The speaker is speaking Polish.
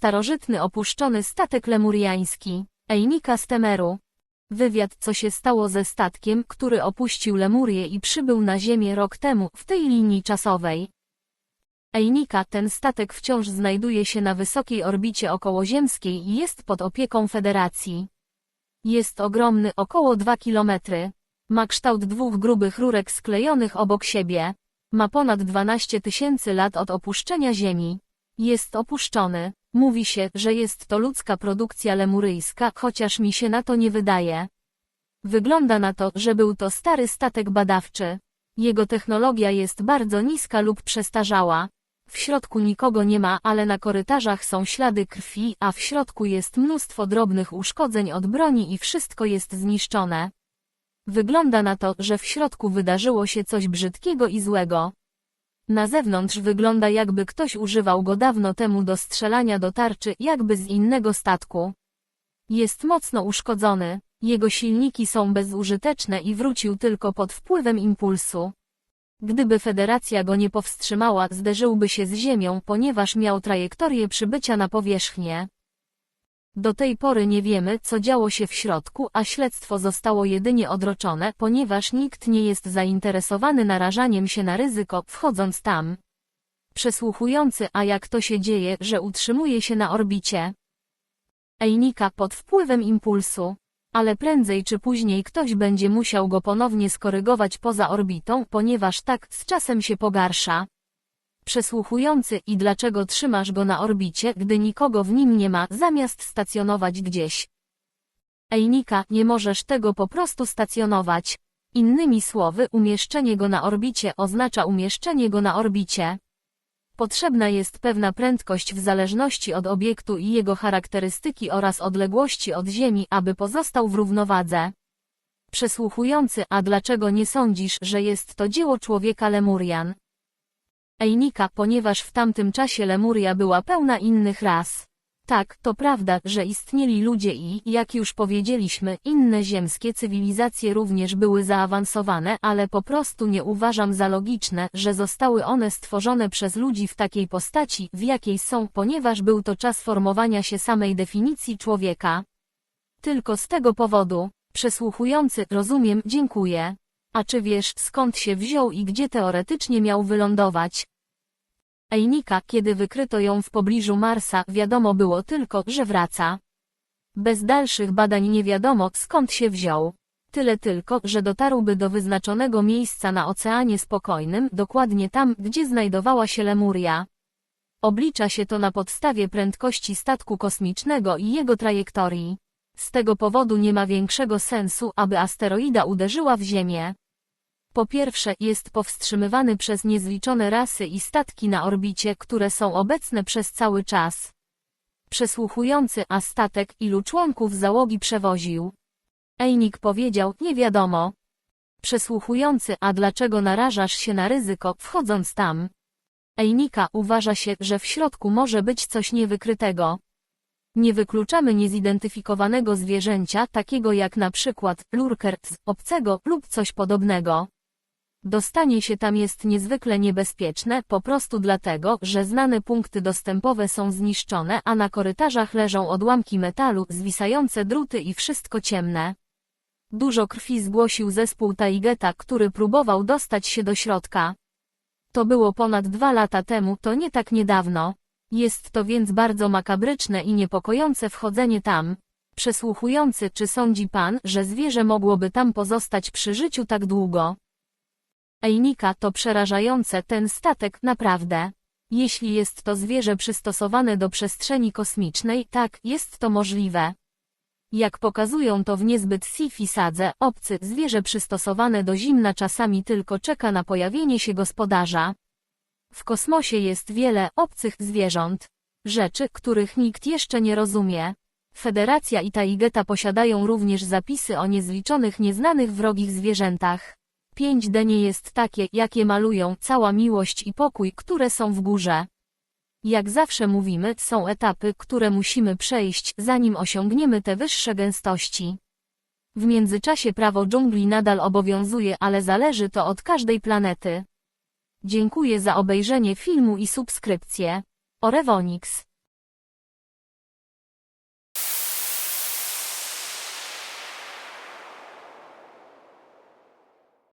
Starożytny opuszczony statek lemuriański. Ejnika z Temeru. Wywiad co się stało ze statkiem, który opuścił Lemurię i przybył na Ziemię rok temu, w tej linii czasowej. Ejnika, ten statek wciąż znajduje się na wysokiej orbicie okołoziemskiej i jest pod opieką Federacji. Jest ogromny, około 2 kilometry. Ma kształt dwóch grubych rurek sklejonych obok siebie. Ma ponad 12 tysięcy lat od opuszczenia Ziemi. Jest opuszczony. Mówi się, że jest to ludzka produkcja lemuryjska, chociaż mi się na to nie wydaje. Wygląda na to, że był to stary statek badawczy. Jego technologia jest bardzo niska lub przestarzała. W środku nikogo nie ma, ale na korytarzach są ślady krwi, a w środku jest mnóstwo drobnych uszkodzeń od broni i wszystko jest zniszczone. Wygląda na to, że w środku wydarzyło się coś brzydkiego i złego. Na zewnątrz wygląda jakby ktoś używał go dawno temu do strzelania do tarczy, jakby z innego statku. Jest mocno uszkodzony, jego silniki są bezużyteczne i wrócił tylko pod wpływem impulsu. Gdyby federacja go nie powstrzymała, zderzyłby się z ziemią, ponieważ miał trajektorię przybycia na powierzchnię. Do tej pory nie wiemy, co działo się w środku, a śledztwo zostało jedynie odroczone, ponieważ nikt nie jest zainteresowany narażaniem się na ryzyko, wchodząc tam. Przesłuchujący, a jak to się dzieje, że utrzymuje się na orbicie. Ejnika pod wpływem impulsu. Ale prędzej czy później ktoś będzie musiał go ponownie skorygować poza orbitą, ponieważ tak z czasem się pogarsza. Przesłuchujący i dlaczego trzymasz go na orbicie, gdy nikogo w nim nie ma, zamiast stacjonować gdzieś. Ejnika, nie możesz tego po prostu stacjonować. Innymi słowy, umieszczenie go na orbicie oznacza umieszczenie go na orbicie. Potrzebna jest pewna prędkość w zależności od obiektu i jego charakterystyki oraz odległości od Ziemi, aby pozostał w równowadze. Przesłuchujący, a dlaczego nie sądzisz, że jest to dzieło człowieka Lemurian? Ejnika, ponieważ w tamtym czasie Lemuria była pełna innych ras. Tak, to prawda, że istnieli ludzie i, jak już powiedzieliśmy, inne ziemskie cywilizacje również były zaawansowane, ale po prostu nie uważam za logiczne, że zostały one stworzone przez ludzi w takiej postaci, w jakiej są, ponieważ był to czas formowania się samej definicji człowieka. Tylko z tego powodu, przesłuchujący, rozumiem, dziękuję. A czy wiesz, skąd się wziął i gdzie teoretycznie miał wylądować? Ejnika, kiedy wykryto ją w pobliżu Marsa, wiadomo było tylko, że wraca. Bez dalszych badań nie wiadomo, skąd się wziął. Tyle tylko, że dotarłby do wyznaczonego miejsca na Oceanie Spokojnym, dokładnie tam, gdzie znajdowała się Lemuria. Oblicza się to na podstawie prędkości statku kosmicznego i jego trajektorii. Z tego powodu nie ma większego sensu, aby asteroida uderzyła w Ziemię. Po pierwsze, jest powstrzymywany przez niezliczone rasy i statki na orbicie, które są obecne przez cały czas. Przesłuchujący, a statek, ilu członków załogi przewoził. Ejnik powiedział, nie wiadomo. Przesłuchujący, a dlaczego narażasz się na ryzyko, wchodząc tam? Ejnika uważa się, że w środku może być coś niewykrytego. Nie wykluczamy niezidentyfikowanego zwierzęcia, takiego jak na przykład lurker z obcego lub coś podobnego. Dostanie się tam jest niezwykle niebezpieczne, po prostu dlatego, że znane punkty dostępowe są zniszczone, a na korytarzach leżą odłamki metalu, zwisające druty i wszystko ciemne. Dużo krwi zgłosił zespół Taigeta, który próbował dostać się do środka. To było ponad dwa lata temu, to nie tak niedawno. Jest to więc bardzo makabryczne i niepokojące wchodzenie tam. Przesłuchujący, czy sądzi pan, że zwierzę mogłoby tam pozostać przy życiu tak długo? Ejnika to przerażające ten statek, naprawdę. Jeśli jest to zwierzę przystosowane do przestrzeni kosmicznej, tak, jest to możliwe. Jak pokazują to w niezbyt sci-fi sadze, obcy zwierzę przystosowane do zimna czasami tylko czeka na pojawienie się gospodarza. W kosmosie jest wiele obcych zwierząt. Rzeczy, których nikt jeszcze nie rozumie. Federacja i Taigeta posiadają również zapisy o niezliczonych nieznanych wrogich zwierzętach. 5D nie jest takie, jakie malują cała miłość i pokój, które są w górze. Jak zawsze mówimy, są etapy, które musimy przejść, zanim osiągniemy te wyższe gęstości. W międzyczasie prawo dżungli nadal obowiązuje, ale zależy to od każdej planety. Dziękuję za obejrzenie filmu i subskrypcję. Orewonix